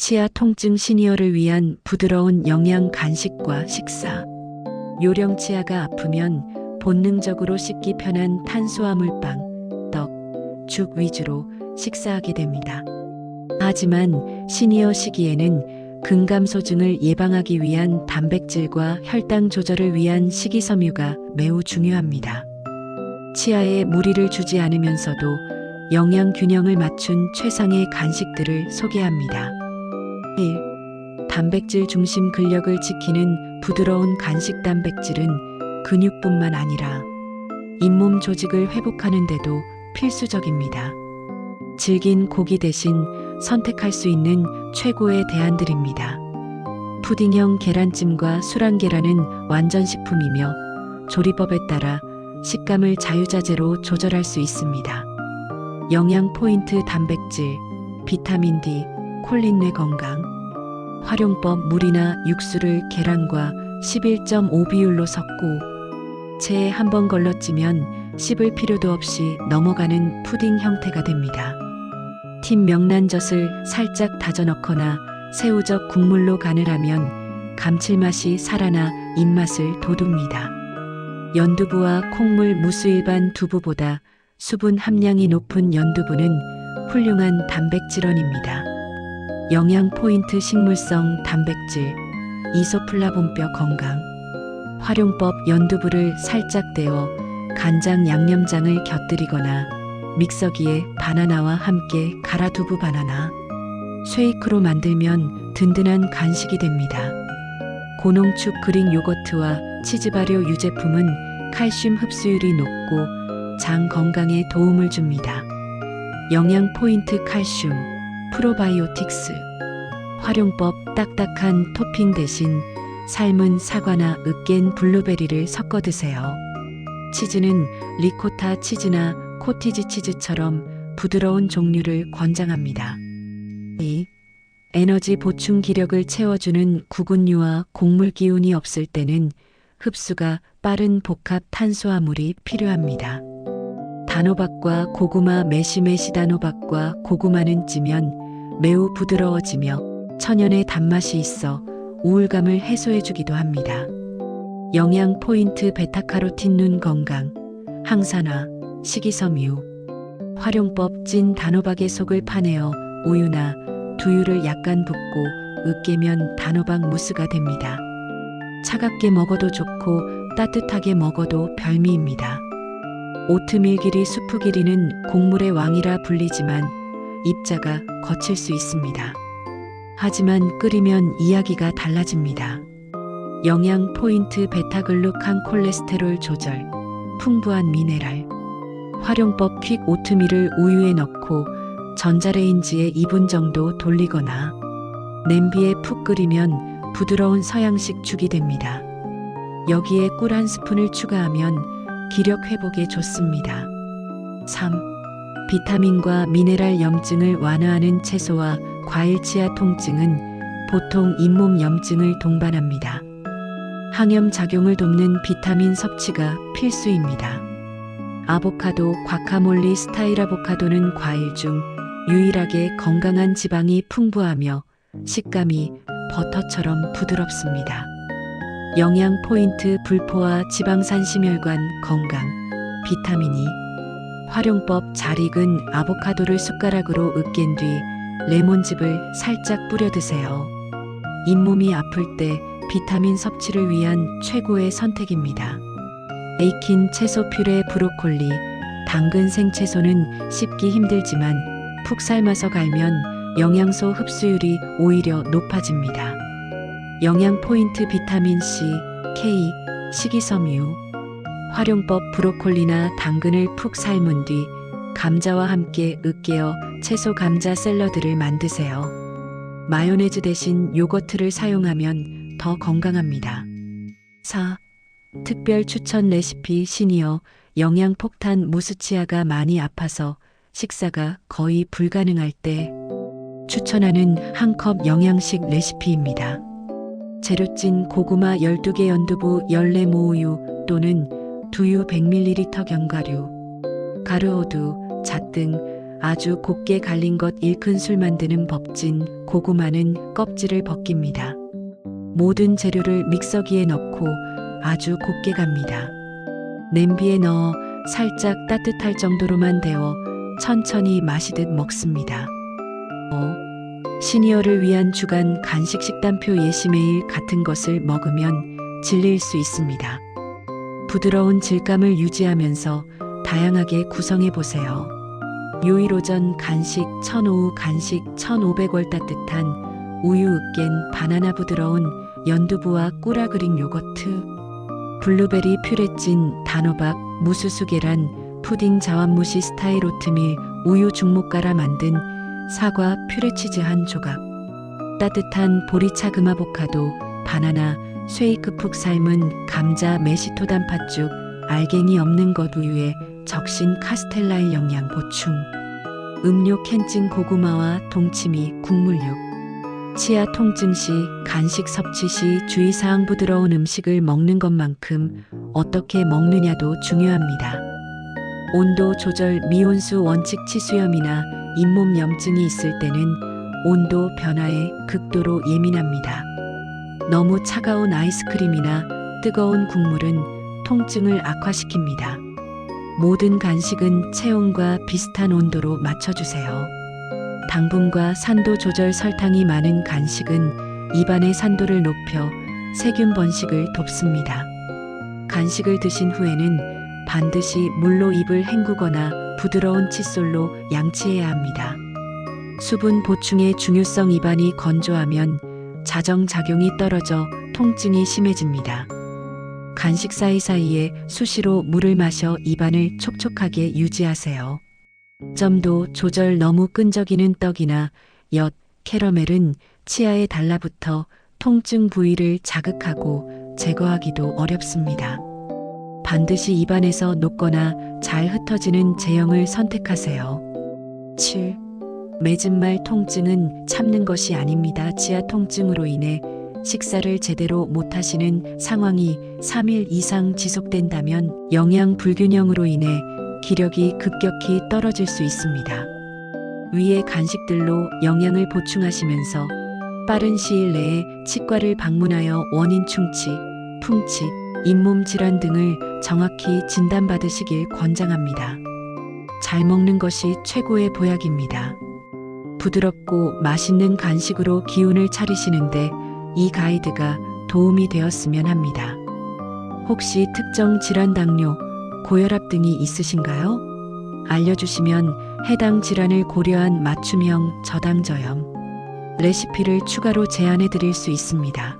치아 통증 시니어를 위한 부드러운 영양 간식과 식사. 요령 치아가 아프면 본능적으로 씻기 편한 탄수화물 빵, 떡, 죽 위주로 식사하게 됩니다. 하지만 시니어 시기에는 근감소증을 예방하기 위한 단백질과 혈당 조절을 위한 식이섬유가 매우 중요합니다. 치아에 무리를 주지 않으면서도 영양 균형을 맞춘 최상의 간식들을 소개합니다. 1. 단백질 중심 근력을 지키는 부드러운 간식 단백질은 근육뿐만 아니라 잇몸 조직을 회복하는데도 필수적입니다. 질긴 고기 대신 선택할 수 있는 최고의 대안들입니다. 푸딩형 계란찜과 수랑 계란은 완전 식품이며 조리법에 따라 식감을 자유자재로 조절할 수 있습니다. 영양 포인트 단백질, 비타민 D, 콜린뇌 건강. 활용법 물이나 육수를 계란과 11.5 비율로 섞고 체에 한 번 걸러찌면 씹을 필요도 없이 넘어가는 푸딩 형태가 됩니다. 틴 명란젓을 살짝 다져 넣거나 새우젓 국물로 간을 하면 감칠맛이 살아나 입맛을 돋웁니다. 연두부와 콩물 무수 일반 두부보다 수분 함량이 높은 연두부는 훌륭한 단백질원입니다. 영양 포인트 식물성 단백질, 이소플라본뼈 건강. 활용법 연두부를 살짝 데워 간장 양념장을 곁들이거나 믹서기에 바나나와 함께 갈아 두부 바나나. 쉐이크로 만들면 든든한 간식이 됩니다. 고농축 그릭 요거트와 치즈 발효 유제품은 칼슘 흡수율이 높고 장 건강에 도움을 줍니다. 영양 포인트 칼슘, 프로바이오틱스. 활용법 딱딱한 토핑 대신 삶은 사과나 으깬 블루베리를 섞어 드세요. 치즈는 리코타 치즈나 코티지 치즈처럼 부드러운 종류를 권장합니다. 2. 에너지 보충 기력을 채워주는 구근류와 곡물 기운이 없을 때는 흡수가 빠른 복합 탄수화물이 필요합니다. 단호박과 고구마 메시메시 단호박과 고구마는 찌면 매우 부드러워지며 천연의 단맛이 있어 우울감을 해소해주기도 합니다. 영양 포인트 베타카로틴 눈 건강, 항산화, 식이섬유. 활용법 찐 단호박의 속을 파내어 우유나 두유를 약간 붓고 으깨면 단호박 무스가 됩니다. 차갑게 먹어도 좋고 따뜻하게 먹어도 별미입니다. 오트밀 길이 수프 길이는 곡물의 왕이라 불리지만 입자가 거칠 수 있습니다. 하지만 끓이면 이야기가 달라집니다. 영양 포인트 베타글루칸 콜레스테롤 조절, 풍부한 미네랄. 활용법 퀵 오트밀을 우유에 넣고 전자레인지에 2분 정도 돌리거나 냄비에 푹 끓이면 부드러운 서양식 죽이 됩니다. 여기에 꿀 한 스푼을 추가하면 기력 회복에 좋습니다. 3. 비타민과 미네랄 염증을 완화하는 채소와 과일 치아 통증은 보통 잇몸 염증을 동반합니다. 항염 작용을 돕는 비타민 섭취가 필수입니다. 아보카도, 과카몰리 스타일 아보카도는 과일 중 유일하게 건강한 지방이 풍부하며 식감이 버터처럼 부드럽습니다. 영양 포인트 불포화 지방산 심혈관 건강 비타민이 활용법 잘 익은 아보카도를 숟가락으로 으깬 뒤 레몬즙을 살짝 뿌려 드세요. 잇몸이 아플 때 비타민 섭취를 위한 최고의 선택입니다. 에이킨 채소 퓨레 브로콜리 당근 생채소는 씹기 힘들지만 푹 삶아서 갈면 영양소 흡수율이 오히려 높아집니다. 영양 포인트 비타민 C, K, 식이섬유. 활용법 브로콜리나 당근을 푹 삶은 뒤 감자와 함께 으깨어 채소 감자 샐러드를 만드세요. 마요네즈 대신 요거트를 사용하면 더 건강합니다. 4. 특별 추천 레시피 시니어 영양 폭탄 무스치아가 많이 아파서 식사가 거의 불가능할 때 추천하는 한 컵 영양식 레시피입니다. 재료찐 고구마 12개 연두부 14 모우유 또는 두유 100ml 견과류, 가루호두, 잣등 아주 곱게 갈린 것 일큰술 만드는 법진 고구마는 껍질을 벗깁니다. 모든 재료를 믹서기에 넣고 아주 곱게 갑니다. 냄비에 넣어 살짝 따뜻할 정도로만 데워 천천히 마시듯 먹습니다. 어, 시니어를 위한 주간 간식 식단표 예시 매일 같은 것을 먹으면 질릴 수 있습니다. 부드러운 질감을 유지하면서 다양하게 구성해 보세요. 요일 오전 간식 1005 간식 1500월 따뜻한 우유 으깬 바나나 부드러운 연두부와 꾸라 그릭 요거트 블루베리 퓨레 찐 단호박 무수수 계란 푸딩 자완무시 스타일 오트밀 우유 중목 갈아 만든 사과 퓨레 치즈 한 조각 따뜻한 보리차 금아보카도 바나나 쉐이크 푹 삶은 감자 메시토 단 팥죽 알갱이 없는 것 우유에 적신 카스텔라의 영양 보충 음료 캔증 고구마와 동치미 국물육 치아 통증 시 간식 섭취 시 주의사항 부드러운 음식을 먹는 것만큼 어떻게 먹느냐도 중요합니다. 온도 조절 미온수 원칙 치수염이나 잇몸 염증이 있을 때는 온도 변화에 극도로 예민합니다. 너무 차가운 아이스크림이나 뜨거운 국물은 통증을 악화시킵니다. 모든 간식은 체온과 비슷한 온도로 맞춰주세요. 당분과 산도 조절 설탕이 많은 간식은 입안의 산도를 높여 세균 번식을 돕습니다. 간식을 드신 후에는 반드시 물로 입을 헹구거나 부드러운 칫솔로 양치해야 합니다. 수분 보충의 중요성 입안이 건조하면 자정작용이 떨어져 통증이 심해집니다. 간식 사이사이에 수시로 물을 마셔 입안을 촉촉하게 유지하세요. 점도 조절 너무 끈적이는 떡이나 엿, 캐러멜은 치아에 달라붙어 통증 부위를 자극하고 제거하기도 어렵습니다. 반드시 입안에서 녹거나 잘 흩어지는 제형을 선택하세요. 7. 맺은 말 통증은 참는 것이 아닙니다. 치아 통증으로 인해 식사를 제대로 못하시는 상황이 3일 이상 지속된다면 영양 불균형으로 인해 기력이 급격히 떨어질 수 있습니다. 위의 간식들로 영양을 보충하시면서 빠른 시일 내에 치과를 방문하여 원인 충치, 풍치, 잇몸 질환 등을 정확히 진단받으시길 권장합니다. 잘 먹는 것이 최고의 보약입니다. 부드럽고 맛있는 간식으로 기운을 차리시는데 이 가이드가 도움이 되었으면 합니다. 혹시 특정 질환 당뇨, 고혈압 등이 있으신가요? 알려주시면 해당 질환을 고려한 맞춤형 저당저염 레시피를 추가로 제안해 드릴 수 있습니다.